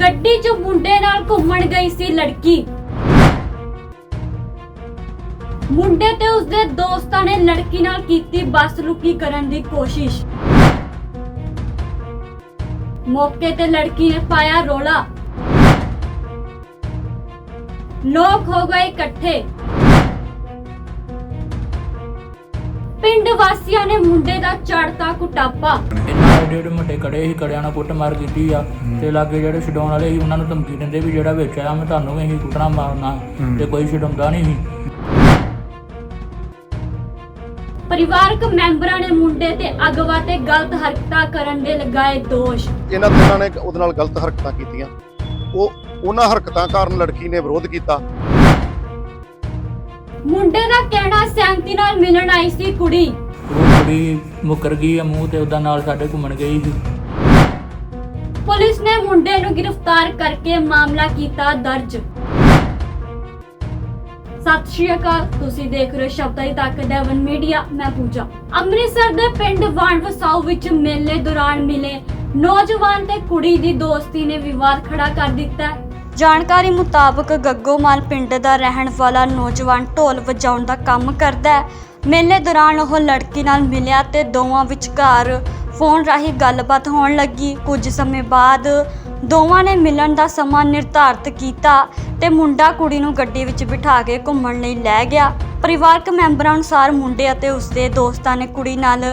ਗੱਡੀ 'ਚ ਮੁੰਡੇ ਨਾਲ ਘੁੰਮਣ ਗਈ ਸੀ ਲੜਕੀ। ਮੁੰਡੇ ਤੇ ਉਸਦੇ ਦੋਸਤਾਂ ਨੇ ਲੜਕੀ ਨਾਲ ਕੀਤੀ ਬੱਸ ਲੁਕੀ ਕਰਨ ਦੀ ਕੋਸ਼ਿਸ਼। ਮੌਕੇ ਤੇ ਲੜਕੀ ਨੇ ਪਾਇਆ ਰੋਲਾ। ਲੋਕ ਹੋ ਗਏ ਇਕੱਠੇ। ਪਿੰਡ ਵਾਸੀਆਂ ਨੇ ਮੁੰਡੇ ਦਾ ਚੜਤਾ ਕੁਟਾਪਾ। ਜਿਹੜੇ ਮੁੰਡੇ ਖੜੇ ਸੀ ਕੜਿਆਂ ਨਾਲ ਕੁੱਟਮਾਰ ਕੀਤੀ ਆ। ਤੇ ਲਾਗੇ ਜਿਹੜੇ ਛਡਾਉਣ ਵਾਲੇ ਸੀ ਉਹਨਾਂ ਨੂੰ ਧਮਕੀ ਦਿੰਦੇ ਵੀ ਜਿਹੜਾ ਵਿੱਚ ਆਇਆ ਮੈਂ ਤੁਹਾਨੂੰ ਵੀ ਇਹੀ ਕੁੱਟਣਾ ਮਾਰਨਾ। ਤੇ ਕੋਈ ਛਡਾਉਂਦਾ ਨਹੀਂ ਸੀ। ਪਰਿਵਾਰਕ ਮੈਂਬਰਾਂ ਨੇ ਮੁੰਡੇ ਤੇ ਅਗਵਾ ਤੇ ਗਲਤ ਹਰਕਤਾਂ ਕਰਨ ਦੇ ਲਗਾਏ ਦੋਸ਼। ਇਹਨਾਂ ਦੋਨਾਂ ਨੇ ਉਹਦੇ ਨਾਲ ਗਲਤ ਹਰਕਤਾਂ ਕੀਤੀਆਂ। ਉਹ ਉਹਨਾਂ ਹਰਕਤਾਂ ਕਾਰਨ ਲੜਕੀ ਨੇ ਵਿਰੋਧ ਕੀਤਾ। ਮੁੰਡੇ ਦਾ ਕਹਿਣਾ ਸਹਿਮਤੀ ਨਾਲ ਮਿਲਣ ਆਈ ਸੀ ਕੁੜੀ। ਉਹ ਕੁੜੀ ਮੁਕਰ ਗਈ ਆ ਮੂੰਹ ਤੇ ਉਹਦਾ ਨਾਲ ਸਾਡੇ ਘੁੰਮਣ ਗਈ ਸੀ। ਪੁਲਿਸ ਨੇ ਮੁੰਡੇ ਨੂੰ ਗ੍ਰਿਫਤਾਰ ਕਰਕੇ ਮਾਮਲਾ ਕੀਤਾ ਦਰਜ। ਸਤਿ ਸ਼੍ਰੀ ਅਕਾਲ ਤੁਸੀਂ ਦੇਖ ਰਹੇ ਹੋ ਸ਼ਬਦਾਂ ਦੀ ਤਾਕਤ ਦੇਵਨ ਮੀਡੀਆ ਮੈਂ ਪੂਜਾ। ਅੰਮ੍ਰਿਤਸਰ ਦੇ ਪਿੰਡ ਵਾਂਡ ਵਸਾਓ ਵਿੱਚ ਮੇਲੇ ਦੌਰਾਨ ਮਿਲੇ ਨੌਜਵਾਨ ਤੇ ਕੁੜੀ ਦੀ ਦੋਸਤੀ ਨੇ ਵਿਵਾਦ ਖੜਾ ਕਰ ਦਿੱਤਾ। ਜਾਣਕਾਰੀ ਮੁਤਾਬਕ ਗੱਗੋਮਾਲ ਪਿੰਡ ਦਾ ਰਹਿਣ ਵਾਲਾ ਨੌਜਵਾਨ ਢੋਲ ਵਜਾਉਣ ਦਾ ਕੰਮ ਕਰਦਾ ਹੈ। ਮੇਲੇ ਦੌਰਾਨ ਉਹ ਲੜਕੀ ਨਾਲ ਮਿਲਿਆ ਤੇ ਦੋਵਾਂ ਵਿਚਕਾਰ ਫੋਨ ਰਾਹੀਂ ਗੱਲਬਾਤ ਹੋਣ ਲੱਗੀ। ਕੁਝ ਸਮੇਂ ਬਾਅਦ ਦੋਵਾਂ ਨੇ ਮਿਲਣ ਦਾ ਸਮਾਂ ਨਿਰਧਾਰਤ ਕੀਤਾ ਤੇ ਮੁੰਡਾ ਕੁੜੀ ਨੂੰ ਗੱਡੀ ਵਿੱਚ ਬਿਠਾ ਕੇ ਘੁੰਮਣ ਲਈ ਲੈ ਗਿਆ। ਪਰਿਵਾਰਕ ਮੈਂਬਰਾਂ ਅਨੁਸਾਰ ਮੁੰਡੇ ਅਤੇ ਉਸਦੇ ਦੋਸਤਾਂ ਨੇ ਕੁੜੀ ਨਾਲ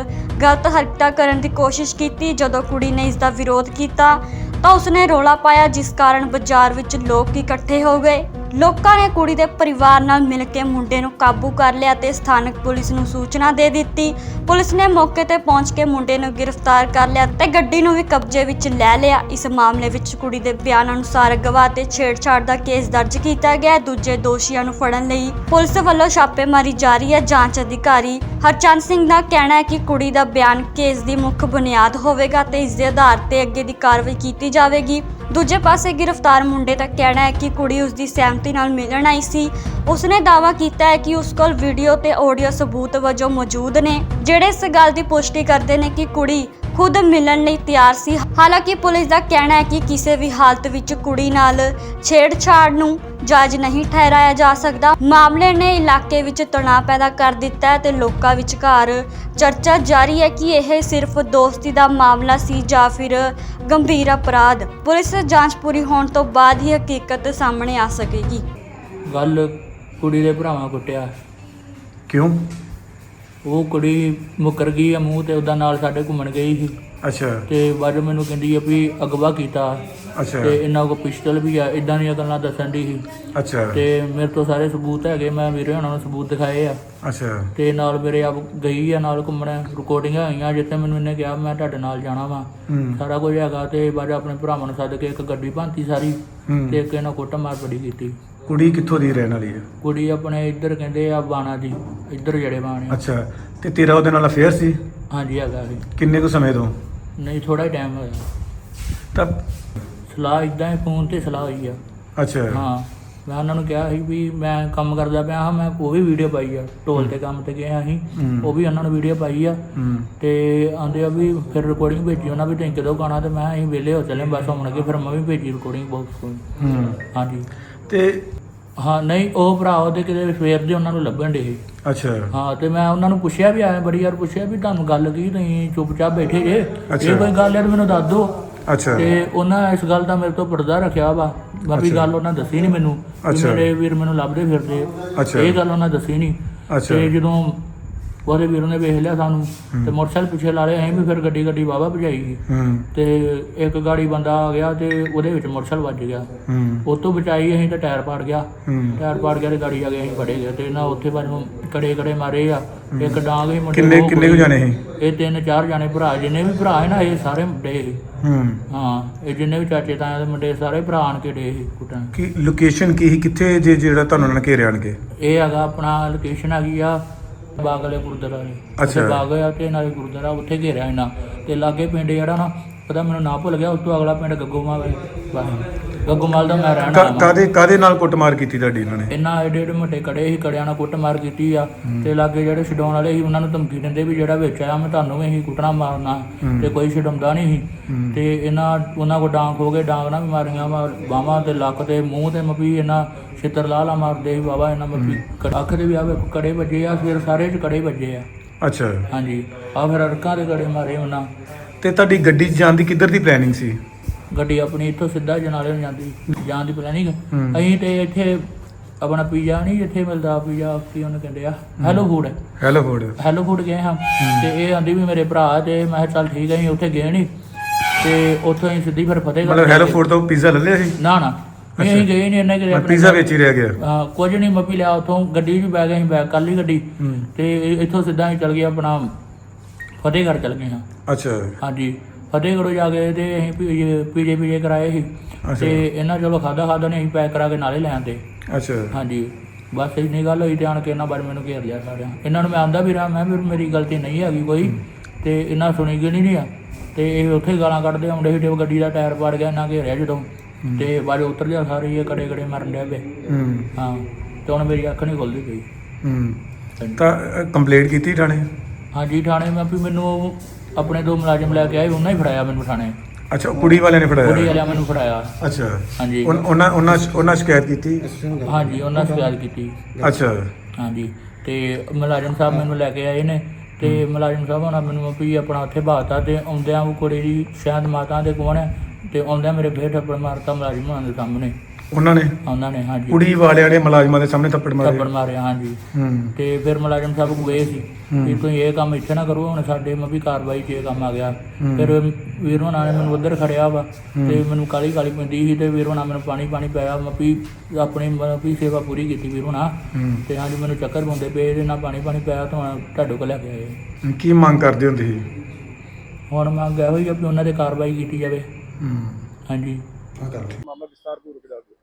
ਗਲਤ ਹਰਕਤਾਂ ਕਰਨ ਦੀ ਕੋਸ਼ਿਸ਼ ਕੀਤੀ। ਜਦੋਂ ਕੁੜੀ ਨੇ ਇਸ ਦਾ ਵਿਰੋਧ ਕੀਤਾ ਤਾਂ ਉਸਨੇ ਰੋਲਾ ਪਾਇਆ ਜਿਸ ਕਾਰਨ ਬਾਜ਼ਾਰ ਵਿੱਚ ਲੋਕ ਇਕੱਠੇ ਹੋ ਗਏ। ਲੋਕਾਂ ਨੇ ਕੁੜੀ ਦੇ ਪਰਿਵਾਰ ਨਾਲ ਮਿਲ ਕੇ ਮੁੰਡੇ ਨੂੰ ਕਾਬੂ ਕਰ ਲਿਆ ਤੇ ਸਥਾਨਕ ਪੁਲਿਸ ਨੂੰ ਸੂਚਨਾ ਦੇ ਦਿੱਤੀ। ਪੁਲਿਸ ਨੇ ਮੌਕੇ ਤੇ ਪਹੁੰਚ ਕੇ ਮੁੰਡੇ ਨੂੰ ਗ੍ਰਿਫਤਾਰ ਕਰ ਲਿਆ ਤੇ ਗੱਡੀ ਨੂੰ ਵੀ ਕਬਜ਼ੇ ਵਿੱਚ ਲੈ ਲਿਆ। ਇਸ ਮਾਮਲੇ ਵਿੱਚ ਕੁੜੀ ਦੇ ਬਿਆਨ ਅਨੁਸਾਰ ਗਵਾਹ ਤੇ ਛੇੜਛਾੜ ਦਾ ਕੇਸ ਦਰਜ ਕੀਤਾ ਗਿਆ। ਹੈ ਦੂਜੇ ਦੋਸ਼ੀਆਂ ਨੂੰ ਫੜਨ ਲਈ ਪੁਲਿਸ ਵੱਲੋਂ ਛਾਪੇਮਾਰੀ ਜਾਰੀ ਹੈ। ਜਾਂਚ ਅਧਿਕਾਰੀ ਹਰਚੰਦ ਸਿੰਘ ਦਾ ਕਹਿਣਾ ਹੈ ਕਿ ਕੁੜੀ ਦਾ ਬਿਆਨ ਕੇਸ ਦੀ ਮੁੱਖ ਬੁਨਿਆਦ ਹੋਵੇਗਾ ਤੇ ਇਸ ਦੇ ਆਧਾਰ ਤੇ ਅੱਗੇ ਦੀ ਕਾਰਵਾਈ ਕੀਤੀ ਜਾਵੇਗੀ। ਦੂਜੇ ਪਾਸੇ ਗ੍ਰਿਫਤਾਰ ਮੁੰਡੇ ਦਾ ਕਹਿਣਾ ਹੈ ਕਿ ਕੁੜੀ ਉਸ ਦੀ ਸਹਿਮਤੀ ਨਾਲ ਮਿਲਣ ਆਈ ਸੀ। ਉਸਨੇ ਦਾਅਵਾ ਕੀਤਾ ਹੈ ਕਿ ਉਸ ਕੋਲ ਵੀਡੀਓ ਤੇ ਆਡੀਓ ਸਬੂਤ ਵਜੋਂ ਮੌਜੂਦ ਨੇ, ਜਿਹੜੇ ਇਸ ਗੱਲ ਦੀ ਪੁਸ਼ਟੀ ਕਰਦੇ ਨੇ ਕਿ ਕੁੜੀ ਖੁਦ ਮਿਲਣ ਲਈ ਤਿਆਰ ਸੀ। ਹਾਲਾਂਕਿ ਪੁਲਿਸ ਦਾ ਕਹਿਣਾ ਹੈ ਕਿ ਕਿਸੇ ਵੀ ਹਾਲਤ ਵਿੱਚ ਕੁੜੀ ਨਾਲ ਛੇੜਛਾੜ ਨੂੰ ਜਾਇਜ਼ ਨਹੀਂ ਠਹਿਰਾਇਆ ਜਾ ਸਕਦਾ। ਮਾਮਲੇ ਨੇ ਇਲਾਕੇ ਵਿੱਚ ਤਣਾਅ ਪੈਦਾ ਕਰ ਦਿੱਤਾ ਹੈ ਤੇ ਲੋਕਾਂ ਵਿਚਕਾਰ ਚਰਚਾ ਜਾਰੀ ਹੈ ਕਿ ਇਹ ਸਿਰਫ ਦੋਸਤੀ ਦਾ ਮਾਮਲਾ ਸੀ ਜਾਂ ਫਿਰ ਗੰਭੀਰ ਅਪਰਾਧ। ਪੁਲਿਸ ਜਾਂਚ ਪੂਰੀ ਹੋਣ ਤੋਂ ਬਾਅਦ ਹੀ ਹਕੀਕਤ ਸਾਹਮਣੇ ਆ ਸਕੇਗੀ। ਗੱਲ ਕੁੜੀ ਦੇ ਭਰਾਵਾਂ ਕੁੱਟਿਆ। ਕਿਉਂ? ਉਹ ਕੁੜੀ ਮੁਕਰ ਗਈ ਆ ਮੂੰਹ ਤੇ ਉਹਦਾ ਨਾਲ ਸਾਡੇ ਘੁੰਮਣ ਗਈ ਸੀ। ਅੱਛਾ। ਤੇ ਬਾਅਦ ਮੈਨੂੰ ਕਹਿੰਦੀ ਆ ਵੀ ਅਗਵਾ ਕੀਤਾ। ਅੱਛਾ। ਤੇ ਇਹਨਾਂ ਕੋਲ ਪਿਸਟਲ ਵੀ ਆ ਇਦਾਂ ਦੀਆਂ ਗੱਲਾਂ ਦੱਸਣ ਦੀ ਸੀ। ਅੱਛਾ। ਤੇ ਮੇਰੇ ਤੋਂ ਸਾਰੇ ਸਬੂਤ ਹੈਗੇ ਮੈਂ ਵੀਰੇ ਉਹਨਾਂ ਨੂੰ ਸਬੂਤ ਦਿਖਾਏ ਆ। ਅੱਛਾ। ਤੇ ਨਾਲ ਮੇਰੇ ਆਪ ਗਈ ਆ ਨਾਲ ਘੁੰਮਣ ਰਿਕਾਰਡਿੰਗਾਂ ਹੋਈਆਂ ਜਿੱਥੇ ਮੈਨੂੰ ਇਹਨੇ ਕਿਹਾ ਮੈਂ ਤੁਹਾਡੇ ਨਾਲ ਜਾਣਾ ਵਾ। ਸਾਰਾ ਕੁਝ ਹੈਗਾ ਤੇ ਬਾਅਦ ਆਪਣੇ ਭਰਾਵਾਂ ਨੂੰ ਸੱਦ ਕੇ ਇੱਕ ਗੱਡੀ ਭਾਂਤੀ ਸਾਰੀ ਤੇ ਇੱਕ ਇਹਨਾਂ ਕੁੱਟ ਮਾਰ ਬੜੀ ਕੀਤੀ। ਕੁੜੀ ਕਿੱਥੋਂ ਦੀ ਰਹਿਣ ਵਾਲੀ ਹੈ ਕੁੜੀ ਆਪਣੇ ਇੱਧਰ ਕਹਿੰਦੇ ਆ ਬਾਣਾ ਦੀ ਇੱਧਰ ਜੜੇ ਬਾਣੇ ਅੱਛਾ। ਤੇ ਤੇਰਾ ਉਹਦੇ ਨਾਲ ਅਫੇਅਰ ਸੀ? ਹਾਂਜੀ ਹੈਗਾ ਸੀ ਕਿੰਨੇ ਕੁ ਸਮੇਂ ਤੋਂ? ਨਹੀਂ ਥੋੜਾ ਹੀ ਟਾਈਮ ਹੋਇਆ। ਤਾਂ ਸਲਾਹ ਇਦਾਂ ਹੀ ਫੋਨ ਤੇ ਸਲਾਹ ਹੋਈ ਆ। ਅੱਛਾ। ਹਾਂ ਮੈਂ ਉਹਨਾਂ ਨੂੰ ਕਿਹਾ ਸੀ ਵੀ ਮੈਂ ਕੰਮ ਕਰਦਾ ਪਿਆ ਹਾਂ ਮੈਂ ਉਹ ਵੀ ਵੀਡੀਓ ਪਾਈ ਆ ਢੋਲ ਤੇ ਕੰਮ ਤੇ ਗਿਆ ਸੀ ਹੂੰ। ਉਹ ਵੀ ਉਹਨਾਂ ਨੂੰ ਵੀਡੀਓ ਪਾਈ ਆ। ਹੂੰ। ਤੇ ਆਂਦੇ ਆ ਵੀ ਫਿਰ ਰਿਕਾਰਡਿੰਗ ਭੇਜੀ ਉਹਨਾਂ ਵੀ ਤੁਸੀਂ ਕਦੋਂ ਗਾਣਾ ਤੇ ਮੈਂ ਅਸੀਂ ਵਿਹਲੇ ਹੋ ਚੱਲੇ ਬਸ ਹੁਣ ਅੱਗੇ ਫਿਰ ਮੈਂ ਵੀ ਭੇਜੀ ਰਿਕਾਰਡਿੰਗ ਬਾਕਸ ਕੋਲ ਹੂੰ। ਹਾਂਜੀ। ਤੇ ਹਾਂ ਨਹੀਂ ਉਹ ਭਰਾ ਉਹਦੇ ਕਿਤੇ ਸਵੇਰ ਦੇ ਉਹਨਾਂ ਨੂੰ ਲੱਭਣ ਦੇ ਅੱਛਾ। ਹਾਂ ਤੇ ਮੈਂ ਉਹਨਾਂ ਨੂੰ ਪੁੱਛਿਆ ਵੀ ਆਇਆ ਬੜੀ ਵਾਰ ਪੁੱਛਿਆ ਵੀ ਤੁਹਾਨੂੰ ਗੱਲ ਕੀ ਤੁਸੀਂ ਚੁੱਪਚਾਪ ਬੈਠੇ ਜੇ। ਇਹ ਕੋਈ ਗੱਲ ਯਾਰ ਮੈਨੂੰ ਦੱਸ ਦਿਓ ਅੱਛਾ। ਤੇ ਉਹਨਾਂ ਇਸ ਗੱਲ ਦਾ ਮੇਰੇ ਤੋਂ ਪਰਦਾ ਰੱਖਿਆ ਵਾ। ਬਾਕੀ। ਗੱਲ ਉਹਨਾਂ ਦੱਸੀ ਨਹੀਂ ਮੈਨੂੰ। ਮੇਰੇ ਵੀਰ ਮੈਨੂੰ ਲੱਭਦੇ ਫਿਰਦੇ। ਇਹ ਗੱਲ ਉਹਨਾਂ ਦੱਸੀ ਨਹੀਂ ਅੱਛਾ। ਤੇ ਜਦੋਂ ਉਹਦੇ ਵੀਰ ਨੇ ਵੇਖ ਲਿਆ ਸਾਨੂੰ ਤੇ ਮੋਟਰਸਾਈਕਲ ਪਿੱਛੇ ਲਾ ਲਿਆ ਅਸੀਂ ਵੀ ਫਿਰ ਗੱਡੀ ਗੱਡੀ ਵਾਵਾ ਭਜਾਈ ਹੂੰ। ਤੇ ਇੱਕ ਗਾੜੀ ਬੰਦਾ ਆ ਗਿਆ ਤੇ ਉਹਦੇ ਵਿੱਚ ਮੋਟਰਸਾਈਕਲ ਵੱਜ ਗਿਆ। ਹੂੰ। ਉਹ ਤੋਂ ਬਚਾਈ ਅਸੀਂ ਤਾਂ ਟਾਇਰ ਪਾੜ ਗਿਆ। ਹੂੰ। ਟਾਇਰ ਪਾੜ ਗਿਆ ਤੇ ਗਾੜੀ ਆ ਗਈ ਅਸੀਂ ਫੜੇ ਗਏ ਤੇ ਨਾ ਉੱਥੇ ਬਾਅਦ ਕੜੇ ਕੜੇ ਮਾਰੇ ਆ। ਇੱਕ ਡਾਂਗ ਹੀ ਮੁੰਡੇ ਕਿੰਨੇ ਕਿੰਨੇ ਕੁ ਜਾਣੇ ਸੀ? ਇਹ ਤਿੰਨ ਚਾਰ ਜਾਣੇ ਭਰਾ ਜਿੰਨੇ ਵੀ ਭਰਾ ਹੈ ਨਾ ਇਹ ਸਾਰੇ ਮੁੰਡੇ ਸੀ। ਹੂੰ। ਹਾਂ ਇਹ ਜਿੰਨੇ ਵੀ ਚਾਚੇ ਤਾਏ ਦੇ ਮੁੰਡੇ ਸਾਰੇ ਭਰਾ ਆਣ ਕੇ ਡੇ ਸੀ ਕੁੱਟਣ। ਕੀ ਲੋਕੇਸ਼ਨ ਕੀ ਸੀ? ਕਿੱਥੇ ਜੇ ਜਿਹੜਾ ਤੁਹਾਨੂੰ ਉਹਨਾਂ ਨੇ ਘੇਰਿਆ ਆਣਗੇ ਇਹ ਹੈਗਾ ਆਪਣਾ ਲੋਕੇਸ਼ਨ ਹੈਗੀ ਆ ਬਾਗ ਵਾਲੇ ਗੁਰਦੁਆਰਾ ਨੇ ਅੱਛਾ। ਉੱਥੇ ਬਾਗ ਆ ਤੇ ਨਾਲੇ ਗੁਰਦੁਆਰਾ ਉੱਥੇ ਘੇਰਿਆ ਇਹਨਾਂ। ਤੇ ਲਾਗੇ ਪਿੰਡ ਜਿਹੜਾ ਨਾ ਪਤਾ ਮੈਨੂੰ ਨਾਂ ਭੁੱਲ ਗਿਆ ਉਸ ਤੋਂ ਅਗਲਾ ਪਿੰਡ ਗੱਗੋਮਾ ਵੇ ਬਸ ਗੱਗੋਮਲ ਦਾ ਮੈਂ ਰਹਿਣਾ ਵਾਂ। ਕਾਦੇ ਕਾਦੇ ਨਾਲ ਕੁੱਟਮਾਰ ਕੀਤੀ ਤੁਹਾਡੀ ਇਹਨਾਂ ਨੇ? ਇੰਨਾ ਏਡੇ ਏਡੇ ਮੋਟੇ ਕੜੇ ਸੀ ਕੜਿਆਂ ਨਾਲ ਕੁੱਟਮਾਰ ਕੀਤੀ ਆ। ਤੇ ਲਾਗੇ ਜਿਹੜੇ ਛਡਾਉਣ ਵਾਲੇ ਸੀ ਉਹਨਾਂ ਨੂੰ ਧਮਕੀ ਦਿੰਦੇ ਵੀ ਜਿਹੜਾ ਵਿੱਚ ਆਇਆ ਮੈਂ ਤੁਹਾਨੂੰ ਵੀ ਅਸੀਂ ਕੁੱਟਣਾ ਮਾਰਨਾ ਤੇ ਕੋਈ ਛਡਾਉਂਦਾ ਨਹੀਂ ਸੀ। ਤੇ ਇਹਨਾਂ ਉਹਨਾਂ ਕੋ ਡਾਂਗ ਹੋ ਗਏ ਡਾਂਗ ਨਾਲ ਵੀ ਮਾਰੀਆਂ ਵਾ ਬਾਹਾਂ ਤੇ ਲੱਕ ਤੇ ਮੂੰਹ ਤੇ ਮਪੀ ਇਹਨਾਂ ਛਿੱਤਰ ਲਾ ਲਾ ਮਾਰਦੇ ਸੀ ਬਾਬਾ ਇਹਨਾਂ ਮਪੀ ਅੱਖ ਦੇ ਵੀ ਆਵੇ ਕੜੇ ਵੱਜੇ ਆ ਫਿਰ ਸਾਰੇ ਚ ਕੜੇ ਵੱਜੇ ਆ। ਅੱਛਾ। ਹਾਂਜੀ। ਆ ਫਿਰ ਅੜਕਾਂ ਦੇ ਕੜੇ ਮਾਰੇ ਉਹਨਾਂ। ਤੇ ਤੁਹਾਡੀ ਗੱਡੀ 'ਚ ਜਾਣ ਦੀ ਕਿੱਧਰ ਦੀ ਪਲੈਨਿੰਗ ਸੀ? ਗੱਡੀ ਆਪਣੀ ਇੱਥੋਂ ਸਿੱਧਾ ਜਨਾਲੇ ਨੂੰ ਜਾਂਦੀ ਜਾਣ ਦੀ ਪਲੈਨਿੰਗ। ਹੂੰ। ਅਸੀਂ ਤੇ ਇੱਥੇ ਆਪਣਾ ਪੀਜ਼ਾ ਨਹੀਂ ਇੱਥੇ ਮਿਲਦਾ ਪੀਜ਼ਾ ਕੀ ਉਹਨੂੰ ਕਹਿੰਦੇ ਆ hello food. Hello food hello food ਗਏ ਹਾਂ। ਤੇ ਇਹ ਆਂਦੀ ਵੀ ਮੇਰੇ ਭਰਾ ਤੇ ਮੈਂ ਕਿਹਾ ਚੱਲ ਠੀਕ ਹੈ ਅਸੀਂ ਉੱਥੇ ਗਏ ਨਹੀਂ। ਤੇ ਉੱਥੋਂ ਅਸੀਂ ਸਿੱਧੀ ਫਿਰ ਫਤਿਹਗੜ੍ਹ ਮਤਲਬ ਹੈਲੋ। ਫੋਰਡ ਤੋਂ ਪੀਜ਼ਾ ਲੈ ਲਿਆ ਸੀ? ਨਾ ਨਾ। ਅਸੀਂ ਅਸੀਂ ਗਏ ਨਹੀਂ ਇੰਨੇ ਕਿ ਮੈਂ ਪੀਜ਼ਾ ਵਿੱਚ ਹੀ ਰਹਿ ਗਿਆ। ਹਾਂ ਕੁਝ ਨਹੀਂ ਮੱਪੀ ਲਿਆ ਉੱਥੋਂ ਗੱਡੀ 'ਚ ਬੈ ਗਏ ਅਸੀਂ ਬੈਗ ਕਰ ਲਈ ਗੱਡੀ। ਹੂੰ। ਤੇ ਇੱਥੋਂ ਸਿੱਧਾ ਅਸੀਂ ਚੱਲ ਗਏ ਆਪਣਾ ਫਤਿਹਗੜ੍ਹ ਚੱਲ ਗਏ ਹਾਂ। ਅੱਛਾ। ਹਾਂਜੀ। ਫਤਿਹਗੜ੍ਹ ਜਾ ਕੇ ਤੇ ਅਸੀਂ ਪੀਜੇ ਪੀਜੇ ਪੀਜੇ ਕਰਾਏ ਸੀ। ਅੱਛਾ। ਤੇ ਇਹਨਾਂ ਚਲੋ ਖਾਦਾ ਖਾਦਾ ਨੇ ਅਸੀਂ ਪੈਕ ਕਰਾ ਕੇ ਨਾਲੇ ਲੈ ਆਂਦੇ। ਅੱਛਾ। ਹਾਂਜੀ। ਬਸ ਇੰਨੀ ਗੱਲ ਹੋਈ ਤੇ ਆਣ ਕੇ ਇਹਨਾਂ ਬਾਰੇ ਮੈਨੂੰ ਘੇਰ ਲਿਆ ਸਾਰਿਆਂ ਇਹਨਾਂ ਨੂੰ ਮੈਂ ਆਂਦਾ ਵੀ ਰਹਾ ਮੈਂ ਵੀ ਮੇਰੀ ਗਲਤੀ ਨਹੀਂ ਹੈਗੀ ਕੋਈ। ਤੇ ਇਹਨਾਂ ਸੁਣੀ ਗਈ ਨਹੀਂ ਆ ਤੇ ਇਹ ਉੱਥੇ ਗਾਲਾਂ ਕੱਢਦੇ ਆਉਂਦੇ ਸੀ ਤੇ ਗੱਡੀ ਦਾ ਟਾਇਰ ਪਾੜ ਗਿਆ ਇਹਨਾਂ ਘੇਰਿਆ ਜਦੋਂ। ਤੇ ਚੋਂ ਉਤਰ ਗਿਆ ਸਾਰੇ ਇਹ ਕੜੇ ਕੜੇ ਮਰਨ ਡਿਆ ਪਏ। ਹੂੰ। ਹਾਂ। ਤੇ ਹੁਣ ਮੇਰੀ ਅੱਖ ਨਹੀਂ ਖੁੱਲਦੀ ਪਈ। ਹੂੰ। ਤਾਂ ਕੰਪਲੇਂਟ ਕੀਤੀ ਥਾਣੇ? ਹਾਂਜੀ ਥਾਣੇ ਮੈਂ ਵੀ ਮੈਨੂੰ ਉਹ ਆਪਣੇ ਦੋ ਮੁਲਾਜ਼ਮ ਲੈ ਕੇ ਆਏ ਉਹਨਾਂ ਹੀ ਫੜਾਇਆ ਮੈਨੂੰ ਥਾਣੇ। ਅੱਛਾ ਉਹ ਕੁੜੀ ਵਾਲਿਆਂ ਨੇ ਕੁੜੀ ਫੜਾਇਆ ਵਾਲਿਆਂ ਮੈਨੂੰ ਫੜਾਇਆ। ਅੱਛਾ। ਹਾਂਜੀ। ਉਨ- ਉਹਨਾਂ ਉਹਨਾਂ ਉਹਨਾਂ ਸ਼ਿਕਾਇਤ ਕੀਤੀ? ਹਾਂਜੀ ਉਹਨਾਂ ਸ਼ਿਕਾਇਤ ਕੀਤੀ। ਅੱਛਾ। ਹਾਂਜੀ ਤੇ ਮੁਲਾਜ਼ਮ ਸਾਹਿਬ ਮੈਨੂੰ ਲੈ ਕੇ ਆਏ ਨੇ ਤੇ ਮੁਲਾਜ਼ਮ ਸਾਹਿਬ ਉਹਨਾਂ ਮੈਨੂੰ ਵੀ ਆਪਣਾ ਉੱਥੇ ਬਾਤਾ ਤੇ ਆਉਂਦਿਆਂ ਉਹ ਕੁੜੀ ਦੀ ਸ਼ਾਇਦ ਮਾਤਾ ਦੇ ਕੋਲ ਹੈ ਤੇ ਆਉਂਦਿਆਂ ਮੇਰੇ ਫੇਰ ਥੱਪੜ ਮਾਰਤਾ ਮੁਲਾਜ਼ਮ ਉਹਨਾਂ ਦੇ ਸਾਹਮਣੇ। ਉਹਨਾਂ ਨੇ? ਉਹਨਾਂ ਨੇ ਹਾਂਜੀ। ਕੁੜੀ ਵਾਲਿਆਂ ਨੇ ਮੁਲਾਜ਼ਮਾਂ ਦੇ ਸਾਹਮਣੇ ਥੱਪੜ ਮਾਰੇ। ਥੱਪੜ ਮਾਰਿਆ ਹਾਂਜੀ। ਹੂੰ। ਤੇ ਫਿਰ ਮੁਲਾਜ਼ਮ ਸਾਹਿਬ ਗਏ ਸੀ ਹੂੰ। ਵੀ ਤੁਸੀਂ ਇਹ ਕੰਮ ਇੱਥੇ ਨਾ ਕਰੋ ਹੁਣ ਸਾਡੇ ਮੈਂ ਵੀ ਕਾਰਵਾਈ 'ਚ ਇਹ ਕੰਮ ਆ ਗਿਆ। ਹੂੰ। ਫਿਰ ਵੀਰ ਹੋਣਾ ਨੇ ਮੈਨੂੰ ਉੱਧਰ ਖੜਿਆ ਵਾ ਹੂੰ। ਤੇ ਮੈਨੂੰ ਕਾਲੀ ਕਾਲੀ ਪੈਂਦੀ ਸੀ ਤੇ ਵੀਰ ਹੋਣਾ ਮੈਨੂੰ ਪਾਣੀ ਪਾਣੀ ਪਿਆ ਮੈਂ ਵੀ ਆਪਣੀ ਵੀ ਸੇਵਾ ਪੂਰੀ ਕੀਤੀ ਵੀਰ ਹੋਣਾ ਹੂੰ। ਤੇ ਹਾਂਜੀ ਮੈਨੂੰ ਚੱਕਰ ਪਾਉਂਦੇ ਪਏ ਇਹਦੇ ਨਾਲ ਪਾਣੀ ਪਾਣੀ ਪਿਆ ਤਾਂ ਤੁਹਾਡੇ ਕੋਲ ਲੈ ਕੇ ਆਏ। ਕੀ ਮੰਗ ਕਰਦੇ ਹੁੰਦੇ ਸੀ? ਹੁਣ ਮੈਂ ਗਿਆ ਹੋਈ ਆ ਵੀ ਉਹਨਾਂ ਤੇ ਕਾਰਵਾਈ ਕੀਤੀ ਜਾਵੇ। ਹੂੰ। ਹਾਂਜੀ। ਮਾਮਲਾ ਵਿਸਤਾਰਪੂਰਵਕ ਦੱਸ ਦਿਓ।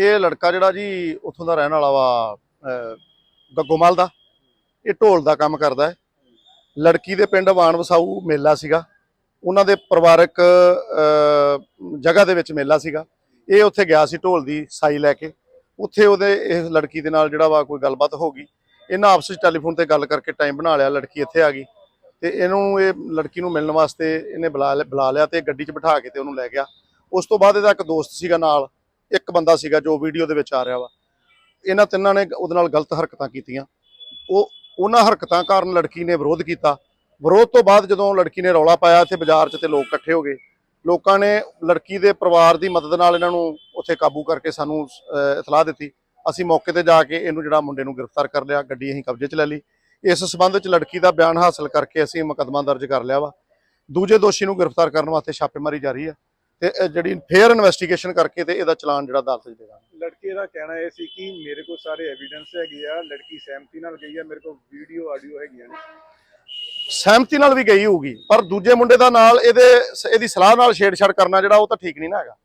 ਇਹ ਲੜਕਾ ਜਿਹੜਾ ਜੀ ਉੱਥੋਂ ਦਾ ਰਹਿਣ ਵਾਲਾ ਵਾ ਅਹ, ਗੱਗੋਮਲ ਦਾ ਇਹ ਢੋਲ ਦਾ ਕੰਮ ਕਰਦਾ ਹੈ। ਲੜਕੀ ਦੇ ਪਿੰਡ ਵਾਣ ਵਸਾਊ ਮੇਲਾ ਸੀਗਾ। ਉਹਨਾਂ ਦੇ ਪਰਿਵਾਰਕ ਜਗ੍ਹਾ ਦੇ ਵਿੱਚ ਮੇਲਾ ਸੀਗਾ। ਇਹ ਉੱਥੇ ਗਿਆ ਸੀ ਢੋਲ ਦੀ ਸਾਈ ਲੈ ਕੇ। ਉੱਥੇ ਉਹਦੇ ਇਸ ਲੜਕੀ ਦੇ ਨਾਲ ਜਿਹੜਾ ਵਾ ਕੋਈ ਗੱਲਬਾਤ ਹੋ ਗਈ। ਇਹਨਾਂ ਆਪਸ ਵਿੱਚ ਟੈਲੀਫੋਨ ਤੇ ਗੱਲ ਕਰਕੇ ਟਾਈਮ ਬਣਾ ਲਿਆ ਲੜਕੀ ਇੱਥੇ ਆ ਗਈ। ਤੇ ਇਹਨੂੰ ਇਹ ਲੜਕੀ ਨੂੰ ਮਿਲਣ ਵਾਸਤੇ ਇਹਨੇ ਬੁਲਾ ਲਿਆ- ਬੁਲਾ ਲਿਆ ਤੇ ਗੱਡੀ 'ਚ ਬਿਠਾ ਕੇ ਤੇ ਉਹਨੂੰ ਲੈ ਗਿਆ। ਉਸ ਤੋਂ ਬਾਅਦ ਇਹਦਾ ਇੱਕ ਦੋਸਤ ਸੀਗਾ ਨਾਲ। ਇੱਕ ਬੰਦਾ ਸੀਗਾ ਜੋ ਵੀਡੀਓ ਦੇ ਵਿੱਚ ਆ ਰਿਹਾ ਵਾ। ਇਹਨਾਂ ਤਿੰਨਾਂ ਨੇ ਉਹਦੇ ਨਾਲ ਗਲਤ ਹਰਕਤਾਂ ਕੀਤੀਆਂ। ਉਹ, ਉਹਨਾਂ ਹਰਕਤਾਂ ਕਾਰਨ ਲੜਕੀ ਨੇ ਵਿਰੋਧ ਕੀਤਾ। ਵਿਰੋਧ ਤੋਂ ਬਾਅਦ ਜਦੋਂ ਲੜਕੀ ਨੇ ਰੌਲਾ ਪਾਇਆ, ਇੱਥੇ ਬਾਜ਼ਾਰ 'ਚ ਤੇ ਲੋਕ ਇਕੱਠੇ ਹੋ ਗਏ। ਲੋਕਾਂ ਨੇ ਲੜਕੀ ਦੇ ਪਰਿਵਾਰ ਦੀ ਮਦਦ ਨਾਲ ਇਹਨਾਂ ਨੂੰ ਉੱਥੇ ਕਾਬੂ ਕਰਕੇ ਸਾਨੂੰ ਇਤਲਾਹ ਦਿੱਤੀ। ਅਸੀਂ ਮੌਕੇ ਤੇ ਜਾ ਕੇ ਇਹਨੂੰ ਜਿਹੜਾ ਮੁੰਡੇ ਨੂੰ ਗ੍ਰਿਫਤਾਰ ਕਰ ਲਿਆ, ਗੱਡੀ ਅਸੀਂ ਕਬਜ਼ੇ 'ਚ ਲੈ ਲਈ। ਇਸ ਸਬੰਧ 'ਚ ਲੜਕੀ ਦਾ ਬਿਆਨ ਹਾਸਲ ਕਰਕੇ ਅਸੀਂ ਮੁਕੱਦਮਾ ਦਰਜ ਕਰ ਲਿਆ ਵਾ। ਦੂਜੇ ਦੋਸ਼ੀ ਨੂੰ ਗ੍ਰਿਫਤਾਰ ਕਰਨ ਵਾਸਤੇ ਛਾਪੇਮਾਰੀ ਜਾਰੀ ਹੈ ਤੇ ਜਿਹੜੀ ਫੇਅਰ ਇਨਵੈਸਟੀਗੇਸ਼ਨ ਕਰਕੇ ਤੇ ਇਹਦਾ ਚਲਾਨ ਜਿਹੜਾ ਅਦਾਲਤ 'ਚ ਦੇਗਾ। ਲੜਕੇ ਦਾ ਕਹਿਣਾ ਇਹ ਸੀ ਕਿ ਮੇਰੇ ਕੋਲ ਸਾਰੇ ਐਵੀਡੈਂਸ ਹੈਗੇ ਆ ਲੜਕੀ ਸਹਿਮਤੀ ਨਾਲ ਗਈ ਆ ਮੇਰੇ ਕੋਲ ਵੀਡੀਓ ਆਡੀਓ ਹੈਗੀਆਂ ਨੇ। ਸਹਿਮਤੀ ਨਾਲ ਵੀ ਗਈ ਹੋਊਗੀ ਪਰ ਦੂਜੇ ਮੁੰਡੇ ਦਾ ਨਾਲ ਇਹਦੇ ਇਹਦੀ ਸਲਾਹ ਨਾਲ ਛੇੜਛਾੜ ਕਰਨਾ ਜਿਹੜਾ ਉਹ ਤਾਂ ਠੀਕ ਨਹੀਂ ਨਾ ਹੈਗਾ।